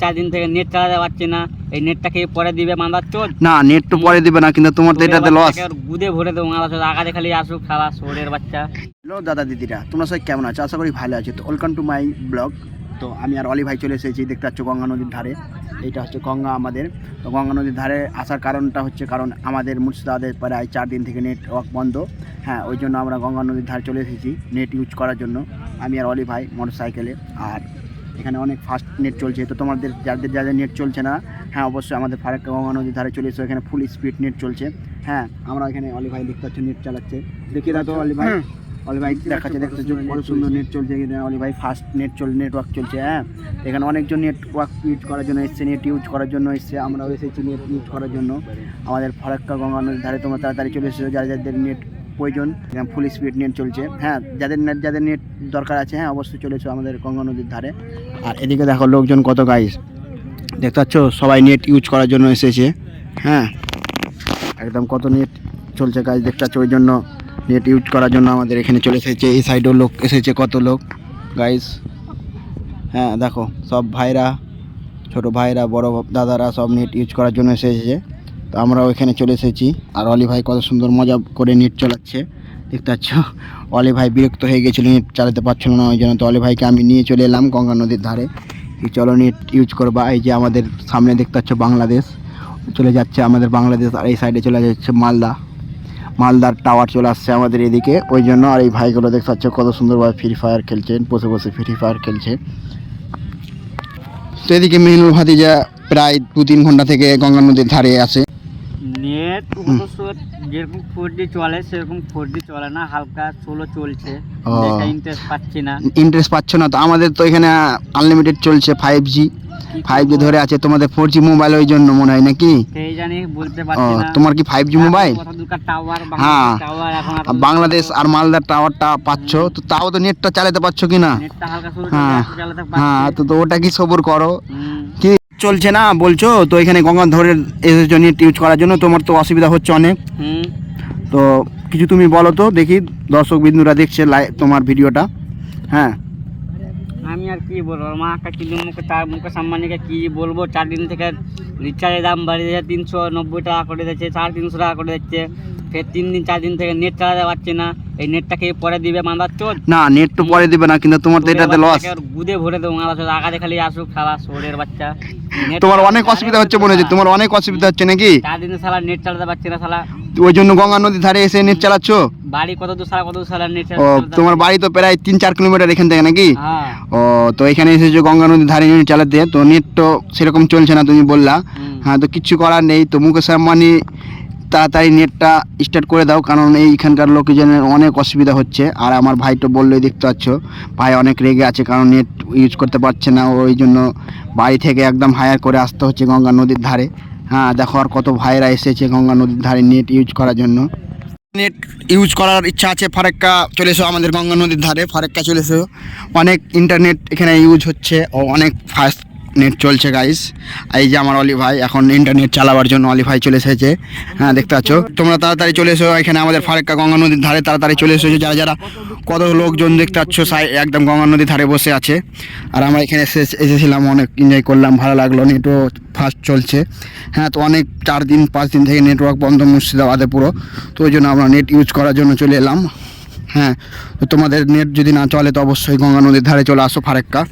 চার দিন থেকে নেট চালাতে পারছি না। এই নেটটাকে পরে দিবে মান্দার চোদ না নেট তো পরে দিবে না কিন্তু তোমার তো এটাতে লস গুদে ভরে দেবো মান্দার চোদ আগাতে খালি আসুক সারা শোরের বাচ্চা। হ্যালো দাদা দিদিরা তোমরা সবাই কেমন আছো? আশা করি ভালো আছো। তো ওয়েলকাম টু মাই ব্লগ তো আমি আর অলি ভাই চলে এসেছি দেখতে পাচ্ছ গঙ্গা নদীর ধারে। এইটা হচ্ছে গঙ্গা আমাদের। তো গঙ্গা নদীর ধারে আসার কারণটা হচ্ছে কারণ আমাদের মুর্শিদাবাদের প্রায় চার দিন থেকে নেটওয়ার্ক বন্ধ। হ্যাঁ ওই জন্য আমরা গঙ্গা নদীর ধারে চলে এসেছি নেট ইউজ করার জন্য। আমি আর অলি ভাই মোটর সাইকেলে আর এখানে অনেক ফাস্ট নেট চলছে। তো তোমাদের যাদের যাদের নেট চলছে না হ্যাঁ অবশ্যই আমাদের ফারাক্কা গঙ্গা নদীর ধারে চলে এসেছে এখানে ফুল স্পিড নেট চলছে। হ্যাঁ আমরা এখানে অলি ভাই দেখতে পাচ্ছি নেট চালাচ্ছে। দেখিয়ে দাও অলি ভাই। অলি ভাই দেখাচ্ছে দেখতে বড় সুন্দর নেট চলছে এখানে। অলি ভাই ফাস্ট নেট চল নেটওয়ার্ক চলছে হ্যাঁ। এখানে অনেকজন নেটওয়ার্ক ইউজ করার জন্য এসছে নেট ইউজ করার জন্য এসছে। আমরাও এসেছি নেট ইউজ করার জন্য। আমাদের ফারাক্কা গঙ্গা নদীর ধারে তোমরা তাড়াতাড়ি চলে এসেছ যারা যাদের নেট প্রয়োজন ফুল স্পিড নেট চলছে। হ্যাঁ যাদের নেট যাদের নেট দরকার আছে হ্যাঁ অবশ্যই চলে এসো আমাদের গঙ্গা নদীর ধারে। আর এদিকে দেখো লোকজন কত গাইস দেখতে পাচ্ছ? সবাই নেট ইউজ করার জন্য এসেছে। হ্যাঁ একদম কত নেট চলছে গাইস দেখতে পাচ্ছ? ওই জন্য নেট ইউজ করার জন্য আমাদের এখানে চলে এসেছে। এই সাইডেও লোক এসেছে, কত লোক গাইস হ্যাঁ দেখো, সব ভাইরা, ছোট ভাইরা, বড় দাদারা সব নেট ইউজ করার জন্য এসেছে। তো আমরা ওইখানে চলে এসেছি। আর অলি ভাই কত সুন্দর মজা করে নেট চালাচ্ছে। দেখতে পাচ্ছ? অলি ভাই বিরক্ত হয়ে গেছিল, নেট চালাতে পারছিল না ওই জন্য তো অলি ভাইকে আমি নিয়ে চলে এলাম গঙ্গা নদীর ধারে। চলো নেট ইউজ করবা? এই যে আমাদের সামনে দেখতে পাচ্ছ বাংলাদেশ। চলে যাচ্ছে আমাদের বাংলাদেশ, আর এই সাইডে চলে যাচ্ছে মালদা। মালদার টাওয়ার চলে আসছে আমাদের এদিকে। ওই জন্য আর এই ভাইগুলো দেখতে পাচ্ছ কত সুন্দরভাবে ফ্রি ফায়ার খেলছেন বসে বসে ফ্রি ফায়ার খেলছে। তো এদিকে মেহুল ভাতিজা প্রায় দু তিন ঘণ্টা থেকে গঙ্গা নদীর ধারে আছে। নেট যেরকম ফোর জি চলে সেরকম ফোর জি চলে না হালকা সোলো চলছে। ইন্টারেস্ট পাচ্ছি না। ইন্টারেস্ট পাচ্ছ না তো আমাদের তো এখানে আনলিমিটেড চলছে ফাইভ জি ফাইভ জি ধরে আছে তোমাদের ফোর জি মোবাইল ওই জন্য মনে হয় নাকি? সেই জানি বলতে পারছি না। তোমার কি ফাইভ জি মোবাইল হ্যাঁ। বাংলাদেশ আর মালদার টাওয়ারটা পাচ্ছ তো তাও তো নেটটা চালাতে পারছ কি না হ্যাঁ। হ্যাঁ তো ওটা কি সবর করো? চলছে না বলছো? তো এখানে গঙ্গা ধরে এসেছ নেট ইউজ করার জন্য তোমার তো অসুবিধা হচ্ছে অনেক। তো কিছু তুমি বলো তো দেখি দর্শক বিন্দুরা দেখছে লাই তোমার ভিডিওটা। হ্যাঁ। আমি আর কি বলব মা একটা কিন্তু মুখে তার মুখে সাম্মানিকে কি বলব চার দিন থেকে রিচার্জের দাম বাড়িয়ে দিয়েছে তিনশো নব্বই টাকা করে দিচ্ছে সাড়ে তিনশো টাকা করে দিচ্ছে ফের তিন দিন চার দিন থেকে নেট চালাতে পারছি না। এই নেটটাকে পরে দিবে মান্দার চোদ না নেট তো পরে দিবে না কিন্তু তোমার তো এটাতে লস গুদে ভরে দেবো মান্দার চোদ আগাতে খালি আসুক সারা শোরের বাচ্চা। তোমার অনেক অসুবিধা হচ্ছে মনে হচ্ছে তোমার অনেক অসুবিধা হচ্ছে নাকি? চার দিনে সালা নেট চালাতে পারছি না সালা ওই জন্য গঙ্গা নদীর ধারে এসে নেট চালাচ্ছ? বাড়ি কত দূর সারা কত দূর সালা নেট ও তোমার বাড়ি তো প্রায় তিন চার কিলোমিটার এখান থেকে নাকি? হ্যাঁ। ও তো এখানে এসেছ গঙ্গা নদীর ধারে নেট চালাতে তো নেট তো সেরকম চলছে না তুমি বললা। হ্যাঁ তো কিচ্ছু করার নেই তো মুকেশ আম্বানি তাড়াতাড়ি নেটটা স্টার্ট করে দাও, কারণ এইখানকার লোকজনের অনেক অসুবিধা হচ্ছে। আর আমার ভাই তো বললোই দেখতে পাচ্ছ, ভাই অনেক রেগে আছে, কারণ নেট ইউজ করতে পারছে না, ওই জন্য বাড়ি থেকে একদম হায়ার করে আসতে হচ্ছে গঙ্গা নদীর ধারে। হ্যাঁ দেখো আর কত ভাইরা এসেছে গঙ্গা নদীর ধারে নেট ইউজ করার জন্য। নেট ইউজ করার ইচ্ছা আছে, ফারাক্কা চলে এসো আমাদের গঙ্গা নদীর ধারে, ফারাক্কা চলে এসো। অনেক ইন্টারনেট এখানে ইউজ হচ্ছে, ও অনেক ফাস্ট নেট চলছে গাইস এই যে আমার অলি ভাই, এখন ইন্টারনেট চালাবার জন্য অলি ভাই চলে এসেছে। হ্যাঁ দেখতে পাচ্ছ? তোমরা তাড়াতাড়ি চলে এসো, এখানে আমাদের ফারাক্কা গঙ্গা নদীর ধারে তাড়াতাড়ি চলে এসেছ যারা যারা কত লোকজন দেখতে পাচ্ছ, সাই একদম গঙ্গা নদীর ধারে বসে আছে। আর আমরা এখানে এসে এসেছিলাম, অনেক এনজয় করলাম, ভালো লাগল নেটও ফাস্ট চলছে। হ্যাঁ তো অনেক চার দিন, পাঁচ দিন থেকে নেটওয়ার্ক বন্ধ মুর্শিদাবাদে পুরো। তো ওই জন্য আমরা নেট ইউজ করার জন্য চলে এলাম। হ্যাঁ তো তোমাদের নেট যদি না চলে, তো অবশ্যই গঙ্গা নদীর ধারে চলে আসো ফারাক্কা।